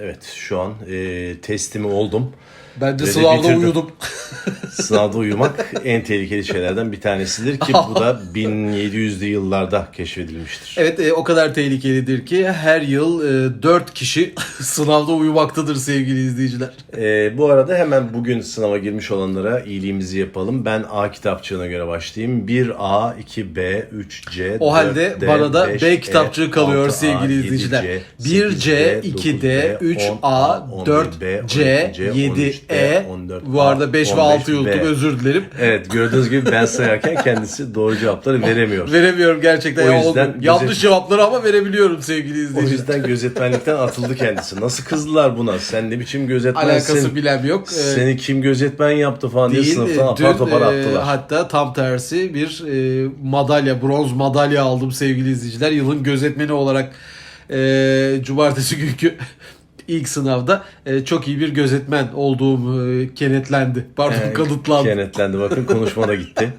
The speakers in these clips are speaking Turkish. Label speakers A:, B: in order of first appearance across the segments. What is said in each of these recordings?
A: evet şu an e, teslimi oldum.
B: Ben de
A: Ve
B: sınavda
A: bitirdim.
B: uyudum.
A: Sınavda uyumak en tehlikeli şeylerden bir tanesidir ki bu da 1700'lü yıllarda keşfedilmiştir.
B: Evet e, o kadar tehlikelidir ki her yıl e, 4 kişi sınavda uyumaktadır sevgili izleyiciler.
A: E, bu arada hemen bugün sınava girmiş olanlara iyiliğimizi yapalım. Ben A kitapçığına göre başlayayım. 1A, 2B, 3C,
B: O halde
A: 4D,
B: bana da
A: 5E,
B: B kitapçığı kalıyor
A: 6A,
B: sevgili
A: 7C,
B: izleyiciler.
A: 8D,
B: 1C, 2D, 3A, 4C, 7E. Bu arada 5 ve 6 yuttum özür dilerim.
A: Evet gördüğünüz gibi ben sayarken kendisi doğru cevapları veremiyor.
B: Veremiyorum gerçekten.
A: O
B: Ya,
A: yüzden.
B: Yanlış
A: gözet-
B: cevapları ama verebiliyorum sevgili
A: O
B: izleyiciler.
A: yüzden gözetmenlikten atıldı kendisi. Nasıl kızdılar buna? Sen ne biçim gözetmensin?
B: Alakası bilem yok. Ee,
A: Seni kim gözetmen yaptı falan diye
B: değil.
A: sınıftan
B: e,
A: apar topar
B: e,
A: attılar.
B: hatta tam tersi bir e, madalya, bronz madalya aldım sevgili izleyiciler. Yılın gözetmeni olarak e, cumartesi günkü ilk sınavda e, çok iyi bir gözetmen olduğum e, kenetlendi. Pardon
A: Ee,
B: kanıtlandı.
A: Kenetlendi bakın konuşma da gitti.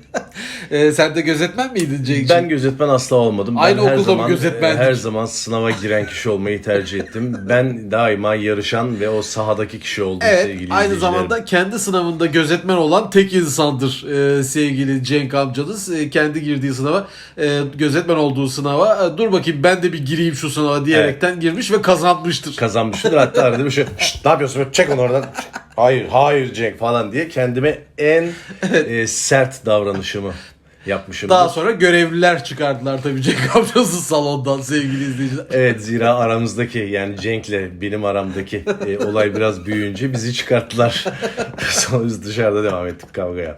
B: E, sen de gözetmen miydin Cenk'ciğim?
A: Ben gözetmen asla olmadım. Ben
B: Aynı
A: her
B: okulda mı
A: zaman,
B: gözetmendik?
A: Her zaman sınava giren kişi olmayı tercih ettim. Ben daima yarışan ve o sahadaki kişi oldum
B: Evet,
A: sevgili
B: aynı zamanda kendi sınavında gözetmen olan tek insandır e, sevgili Cenk amcanız. E, kendi girdiği sınava, e, gözetmen olduğu sınava, e, dur bakayım ben de bir gireyim şu sınava diyerekten girmiş ve kazanmıştır.
A: kazanmışımdır. Hatta arada bir şey "Şşt, ne yapıyorsun? Çek onu oradan. Hayır, hayır Cenk falan diye kendime en e, sert davranışımı yapmışım.
B: Daha sonra görevliler çıkardılar tabii Cenk amcası salondan sevgili izleyiciler.
A: Evet zira aramızdaki yani Cenk'le benim aramdaki e, olay biraz büyüyünce bizi çıkarttılar. Sonra biz dışarıda devam ettik kavgaya.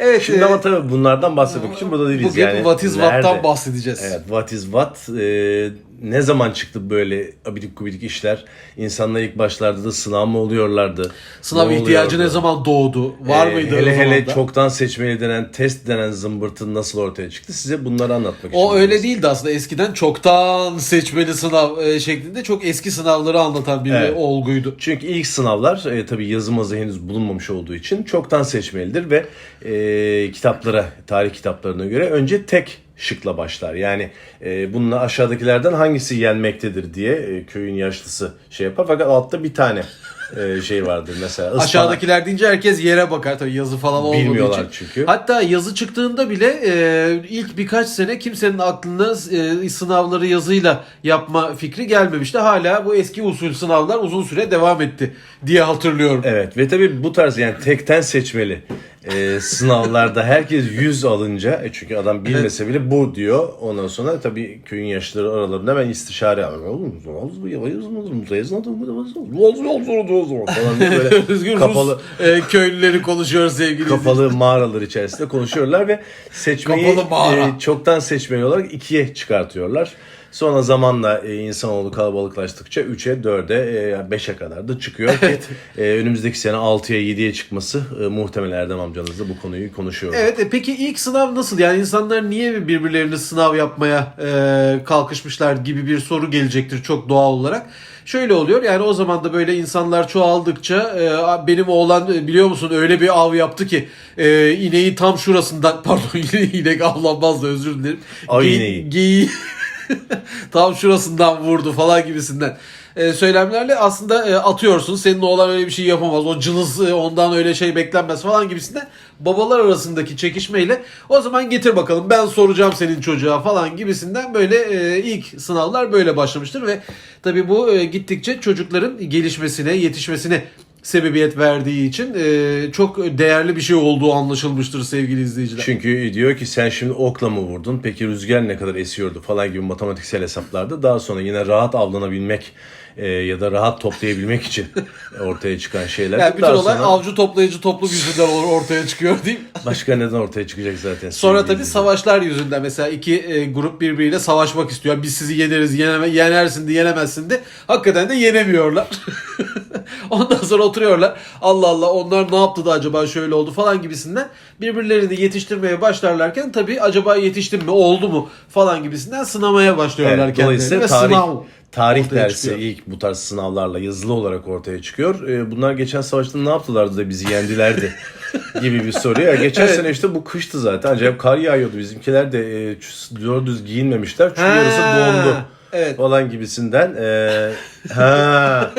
B: Evet,
A: Şimdi
B: e,
A: ama tabii bunlardan bahsetmek için burada değiliz
B: bugün
A: yani.
B: What is
A: Nerede?
B: What'tan bahsedeceğiz.
A: Evet what is what e, ne zaman çıktı böyle abidik gubidik işler? İnsanlar ilk başlarda da sınav mı oluyorlardı?
B: Sınav
A: Ne
B: ihtiyacı
A: oluyordu?
B: ne zaman doğdu? Var
A: Ee,
B: mıydı
A: Hele hele
B: zamanda?
A: çoktan seçmeli denen test denen zımbırtı nasıl ortaya çıktı? Size bunları anlatmak için.
B: O öyle değildi aslında. Eskiden çoktan seçmeli sınav e, şeklinde çok eski sınavları anlatan bir
A: Evet.
B: olguydu.
A: Çünkü ilk sınavlar e, tabii yazı mazı henüz bulunmamış olduğu için çoktan seçmelidir ve e, kitaplara, tarih kitaplarına göre önce tek şıkla başlar. Yani e, bununla aşağıdakilerden hangisi yenmektedir diye e, köyün yaşlısı şey yapar. Fakat altta bir tane e, şey vardır mesela. ıspanak.
B: Aşağıdakiler deyince herkes yere bakar tabii yazı falan olmadığı
A: Bilmiyorlar
B: için.
A: çünkü.
B: Hatta yazı çıktığında bile e, ilk birkaç sene kimsenin aklına e, sınavları yazıyla yapma fikri gelmemişti. Hala bu eski usul sınavlar uzun süre devam etti diye hatırlıyorum.
A: Evet ve tabii bu tarz yani tekten seçmeli e, sınavlarda herkes 100 alınca e, çünkü adam bilmese bile bu diyor. Ondan sonra tabii köyün yaşlıları aralarında ben istişare alıyorum. falan diye böyle
B: Özgür
A: kapalı
B: Rus e, köylüleri konuşuyor sevgili
A: kapalı mağaralar içerisinde konuşuyorlar ve seçmeyi e, çoktan seçmeli olarak ikiye çıkartıyorlar. Sonra zamanla e, insanoğlu kalabalıklaştıkça 3'e, 4'e, 5'e kadar da çıkıyor ki e, önümüzdeki sene 6'ya, 7'ye çıkması e, muhtemelen Erdem amcanızla bu konuyu konuşuyor.
B: Evet e, peki ilk sınav nasıl? Yani insanlar niye birbirlerini sınav yapmaya e, kalkışmışlar gibi bir soru gelecektir çok doğal olarak. Şöyle oluyor yani o zaman da böyle insanlar çoğaldıkça e, benim oğlan e, biliyor musun öyle bir av yaptı ki e, ineği tam şurasından pardon inek avlanmaz da özür dilerim.
A: Av
B: Ge-
A: ineği.
B: geyiği tam şurasından vurdu falan gibisinden e, söylemlerle aslında e, atıyorsun. Senin oğlan öyle bir şey yapamaz. O cılız e, ondan öyle şey beklenmez falan gibisinden. Babalar arasındaki çekişmeyle o zaman getir bakalım ben soracağım senin çocuğa falan gibisinden böyle e, ilk sınavlar böyle başlamıştır ve tabii bu e, gittikçe çocukların gelişmesine, yetişmesine sebebiyet verdiği için e, çok değerli bir şey olduğu anlaşılmıştır sevgili izleyiciler.
A: Çünkü diyor ki sen şimdi okla mı vurdun? Peki rüzgar ne kadar esiyordu falan gibi matematiksel hesaplarda daha sonra yine rahat avlanabilmek e, ya da rahat toplayabilmek için ortaya çıkan şeyler.
B: Yani bütün olay
A: sonra
B: avcı toplayıcı toplum yüzünden or- ortaya çıkıyor diyeyim.
A: başka neden ortaya çıkacak zaten.
B: Sonra tabii savaşlar yüzünden mesela iki e, grup birbiriyle savaşmak istiyor. Biz sizi yeneriz, yeneme, yenersin de yenemezsin de. Hakikaten de yenemiyorlar. Ondan sonra oturuyorlar. Allah Allah onlar ne yaptı da acaba şöyle oldu falan gibisinden. Birbirlerini yetiştirmeye başlarlarken tabii acaba yetiştim mi oldu mu falan gibisinden sınamaya başlıyorlar
A: Evet,
B: kendilerini. Ve
A: tarih,
B: sınav
A: tarih
B: ortaya
A: dersi
B: çıkıyor.
A: ilk bu tarz sınavlarla yazılı olarak ortaya çıkıyor. Ee, bunlar geçen savaşta ne yaptılardı da bizi yendilerdi gibi bir soru. Ya geçen
B: Evet.
A: sene işte bu kıştı zaten. Acayip kar yağıyordu. Bizimkiler de e, düz giyinmemişler. Çünkü yarısı dondu.
B: Evet.
A: falan gibisinden e, ha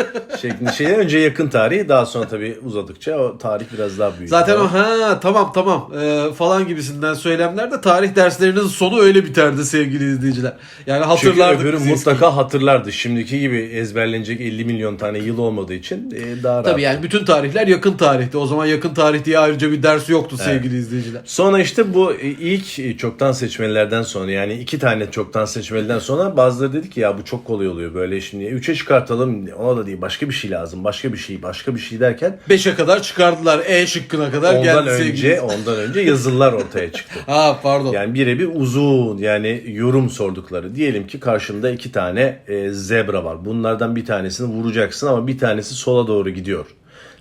A: şeklinde şey önce yakın tarihi daha sonra tabii uzadıkça o tarih biraz daha büyüyor.
B: Zaten o ha tamam tamam e, falan gibisinden söylemlerde tarih derslerinin sonu öyle biterdi sevgili izleyiciler. Yani
A: Çünkü
B: hatırlardık biz
A: mutlaka hatırlardı. Şimdiki gibi ezberlenecek 50 milyon tane yıl olmadığı için e, daha rahat.
B: Tabii yani bütün tarihler yakın tarihte. O zaman yakın tarih diye ayrıca bir ders yoktu sevgili izleyiciler.
A: Sonra işte bu ilk çoktan seçmelilerden sonra yani iki tane çoktan seçmeliden sonra bazıları dedi ki ya bu çok kolay oluyor böyle şimdi 3'e çıkartalım ona da değil başka bir şey lazım başka bir şey başka bir şey derken
B: 5'e kadar çıkardılar. E şıkkına kadar
A: ondan
B: geldi
A: önce ondan önce yazılılar ortaya çıktı.
B: Ha pardon.
A: Yani birebir uzun yani yorum sordukları. Diyelim ki karşında iki tane e, zebra var. Bunlardan bir tanesini vuracaksın ama bir tanesi sola doğru gidiyor.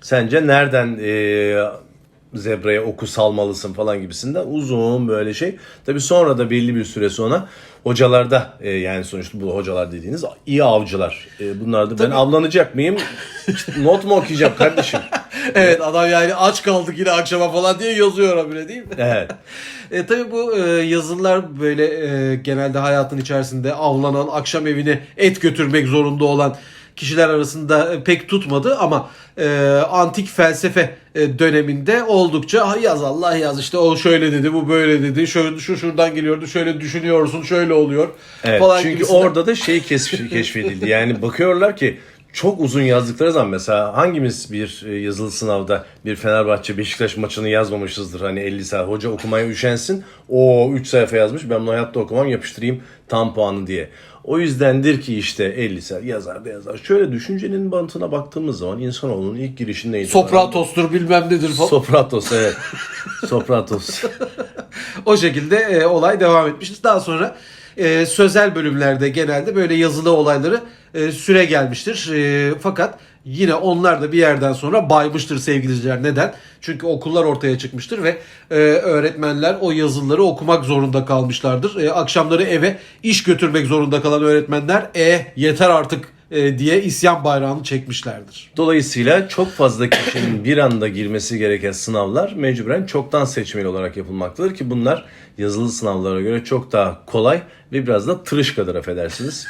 A: Sence nereden e, zebraya oku salmalısın falan gibisinden uzun böyle şey. Tabii sonra da belli bir süre sonra hocalarda e, yani sonuçta bu hocalar dediğiniz iyi avcılar. E, bunlar da ben avlanacak mıyım? Not mu okuyacağım kardeşim?
B: Evet adam yani aç kaldık yine akşama falan diye yazıyor habire değil mi?
A: Evet.
B: E, tabii bu e, yazılar böyle e, genelde hayatın içerisinde avlanan, akşam evine et götürmek zorunda olan kişiler arasında e, pek tutmadı ama e, antik felsefe e, döneminde oldukça "Ha, yaz Allah yaz işte o şöyle dedi bu böyle dedi şöyle şu şuradan geliyordu şöyle düşünüyorsun şöyle oluyor
A: Evet,
B: falan
A: çünkü
B: gibisinden.
A: orada da şey keşf- keşfedildi. Yani bakıyorlar ki çok uzun yazdıkları zaman mesela hangimiz bir e, yazılı sınavda bir Fenerbahçe Beşiktaş maçını yazmamışızdır. Hani 50 saat hoca okumaya üşensin. O 3 sayfa yazmış ben bunu hayatta okumam yapıştırayım tam puanı diye. O yüzdendir ki işte 50 saat yazar da yazar. Şöyle düşüncenin bantına baktığımız zaman insanoğlunun ilk girişi neydi?
B: Sokratos'tur bilmem nedir falan.
A: Sokratos evet. Sokratos.
B: O şekilde e, olay devam etmiştir. Daha sonra e, sözel bölümlerde genelde böyle yazılı olayları e, süre gelmiştir. E, fakat yine onlar da bir yerden sonra baymıştır sevgili izleyiciler. Neden? Çünkü okullar ortaya çıkmıştır ve e, öğretmenler o yazıları okumak zorunda kalmışlardır. E, akşamları eve iş götürmek zorunda kalan öğretmenler e yeter artık e, diye isyan bayrağını çekmişlerdir.
A: Dolayısıyla çok fazla kişinin bir anda girmesi gereken sınavlar mecburen çoktan seçmeli olarak yapılmaktadır ki bunlar yazılı sınavlara göre çok daha kolay ve biraz da tırışkadır affedersiniz.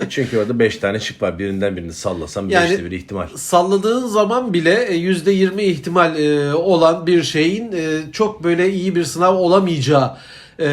A: E çünkü orada 5 tane şık var. Birinden birini sallasam 5'te
B: Yani-
A: bir ihtimal.
B: salladığın zaman bile e, %20 ihtimal e, olan bir şeyin çok böyle iyi bir sınav olamayacağı e,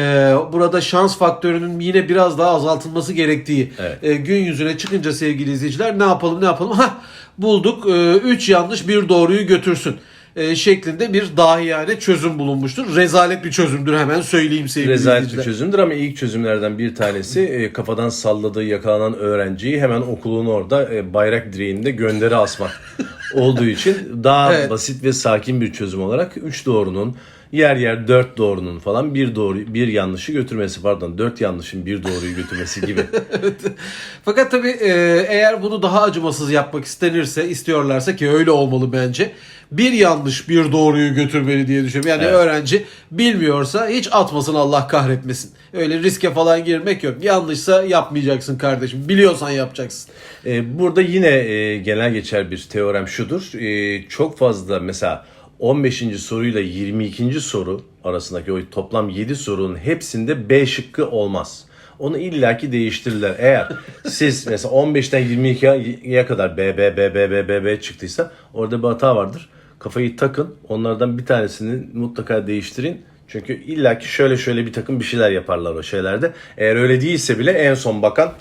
B: burada şans faktörünün yine biraz daha azaltılması gerektiği
A: Evet.
B: e, gün yüzüne çıkınca sevgili izleyiciler ne yapalım ne yapalım ha bulduk 3 yanlış bir doğruyu götürsün e, şeklinde bir dahiyane çözüm bulunmuştur. Rezalet bir çözümdür hemen söyleyeyim sevgili
A: Rezalet bir
B: izleyiciler.
A: çözümdür ama ilk çözümlerden bir tanesi e, kafadan salladığı yakalanan öğrenciyi hemen okulun orada e, bayrak direğinde gönderi asmak olduğu için daha
B: Evet.
A: basit ve sakin bir çözüm olarak 3 doğrunun yer yer 4 doğrunun falan bir doğru bir yanlışı götürmesi pardon 4 yanlışın bir doğruyu götürmesi gibi.
B: Fakat tabii e, eğer bunu daha acımasız yapmak istenirse, istiyorlarsa ki öyle olmalı bence. Bir yanlış bir doğruyu götürmeli diye düşünüyorum. Yani
A: Evet.
B: öğrenci bilmiyorsa hiç atmasın Allah kahretmesin. Öyle riske falan girmek yok. Yanlışsa yapmayacaksın kardeşim. Biliyorsan yapacaksın.
A: E, burada yine e, genel geçer bir teorem şudur. E, çok fazla mesela 15. soruyla 22. soru arasındaki o toplam 7 sorunun hepsinde B şıkkı olmaz. Onu illaki değiştirirler. Eğer siz mesela 15'ten 22'ye kadar B, B, B, B, B, B, B çıktıysa orada bir hata vardır. Kafayı takın. Onlardan bir tanesini mutlaka değiştirin. Çünkü illaki şöyle şöyle bir takım bir şeyler yaparlar o şeylerde. Eğer öyle değilse bile en son bakan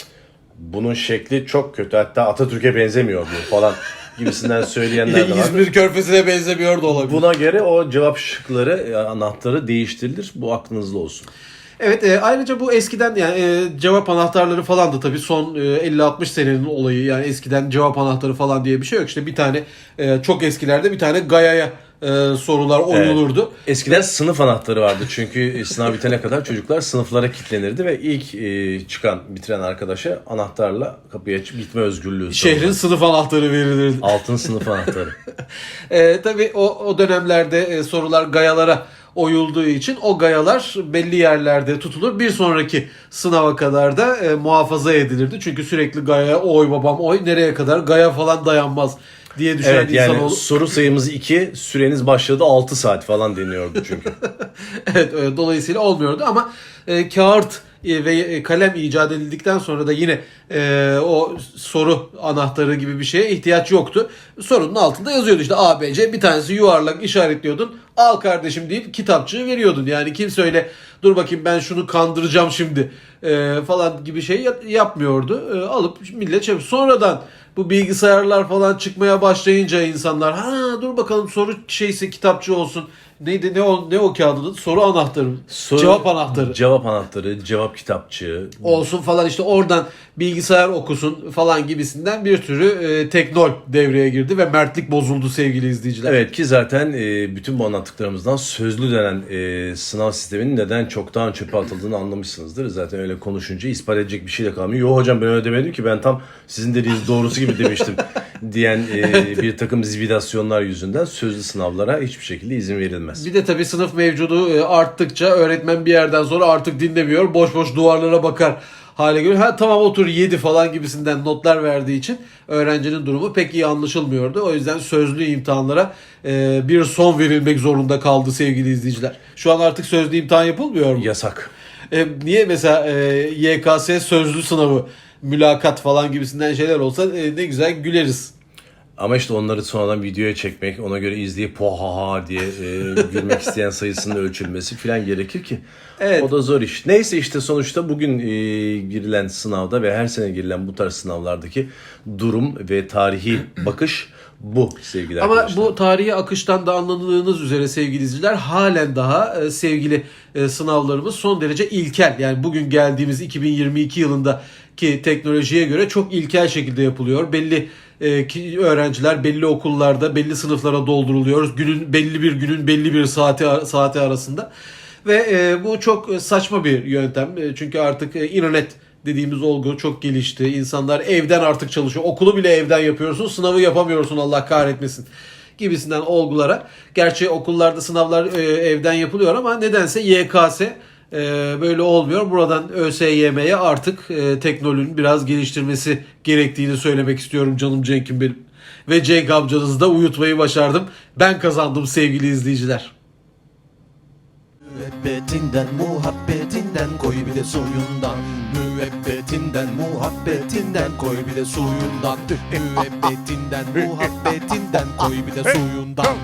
A: bunun şekli çok kötü hatta Atatürk'e benzemiyor bu falan gibisinden söyleyenler de var.
B: İzmir Körfezi'ne benzemiyor da olabilir.
A: Buna göre o cevap şıkları e, anahtarı değiştirilir. Bu aklınızda olsun.
B: Evet e, ayrıca bu eskiden yani e, cevap anahtarları falan da tabii son e, 50-60 senenin olayı yani eskiden cevap anahtarı falan diye bir şey yok. İşte bir tane e, çok eskilerde bir tane Gaya'ya e, sorular oyulurdu.
A: Eskiden sınıf anahtarı vardı çünkü sınav bitene kadar çocuklar sınıflara kilitlenirdi ve ilk e, çıkan bitiren arkadaşa anahtarla kapıyı açıp gitme özgürlüğü
B: Şehrin
A: tanınırdı.
B: sınıf anahtarı verilirdi.
A: altın sınıf anahtarı.
B: E, tabii o, o dönemlerde e, sorular gayalara oyulduğu için o gayalar belli yerlerde tutulur. Bir sonraki sınava kadar da e, muhafaza edilirdi. Çünkü sürekli gaya oy babam oy nereye kadar gaya falan dayanmaz diye düşünen
A: evet yani
B: insanoğlu.
A: soru sayımız 2 süreniz başladı 6 saat falan deniyordu çünkü.
B: evet e, dolayısıyla olmuyordu ama e, kağıt e, ve e, kalem icat edildikten sonra da yine e, o soru anahtarı gibi bir şeye ihtiyaç yoktu. Sorunun altında yazıyordu işte A, B, C bir tanesi yuvarlak işaretliyordun. Al kardeşim deyip kitapçığı veriyordun. Yani kimse öyle dur bakayım ben şunu kandıracağım şimdi e, falan gibi şey yap- yapmıyordu. E, alıp millet şey sonradan bu bilgisayarlar falan çıkmaya başlayınca insanlar ha dur bakalım soru şeysi kitapçı olsun. Neydi ne o ne o kağıdın adı? soru anahtarı.
A: Soru-
B: Cevap anahtarı
A: Cevap anahtarı, cevap kitapçığı.
B: olsun falan işte oradan bilgisayar okusun falan gibisinden bir sürü e, teknol devreye girdi ve mertlik bozuldu sevgili izleyiciler.
A: Evet ki zaten e, bütün bu anlattıklarımızdan sözlü denen e, sınav sisteminin neden çoktan çöpe atıldığını anlamışsınızdır. Zaten öyle konuşunca ispat edecek bir şey de kalmıyor. Yo hocam ben öyle demedim ki ben tam sizin dediğiniz doğrusu gibi demiştim diyen e, bir takım zividasyonlar yüzünden sözlü sınavlara hiçbir şekilde izin verilmez.
B: Bir de tabii sınıf mevcudu e, arttıkça öğretmen bir yerden sonra artık dinlemiyor. Boş boş duvarlara bakar hale geliyor. Ha tamam otur yedi falan gibisinden notlar verdiği için öğrencinin durumu pek iyi anlaşılmıyordu. O yüzden sözlü imtihanlara e, bir son verilmek zorunda kaldı sevgili izleyiciler. Şu an artık sözlü imtihan yapılmıyor mu?
A: Yasak.
B: E, niye mesela e, YKS sözlü sınavı mülakat falan gibisinden şeyler olsa e, ne güzel güleriz.
A: Ama işte onları sonradan videoya çekmek, ona göre izleyip pohaha diye e, gülmek isteyen sayısının ölçülmesi falan gerekir ki.
B: Evet.
A: O da zor iş. Neyse işte sonuçta bugün e, girilen sınavda ve her sene girilen bu tarz sınavlardaki durum ve tarihi bakış bu sevgili
B: Ama
A: arkadaşlar.
B: bu tarihi akıştan da anladığınız üzere sevgili izleyiciler halen daha e, sevgili e, sınavlarımız son derece ilkel. Yani bugün geldiğimiz 2022 yılındaki teknolojiye göre çok ilkel şekilde yapılıyor. Belli e, ki öğrenciler belli okullarda belli sınıflara dolduruluyor. Günün belli bir günün belli bir saati saati arasında. Ve e, bu çok saçma bir yöntem. E, çünkü artık e, internet dediğimiz olgu çok gelişti. İnsanlar evden artık çalışıyor. Okulu bile evden yapıyorsun. Sınavı yapamıyorsun Allah kahretmesin gibisinden olgulara. Gerçi okullarda sınavlar e, evden yapılıyor ama nedense YKS e, böyle olmuyor. Buradan ÖSYM'ye artık e, teknolojinin biraz geliştirmesi gerektiğini söylemek istiyorum canım Cenk'im benim. Ve Cenk amcanızı da uyutmayı başardım. Ben kazandım sevgili izleyiciler.
C: Müebbetinden muhabbetinden koy bir de suyundan Müebbetinden muhabbetinden koy bir de suyundan Müebbetinden muhabbetinden koy bir de suyundan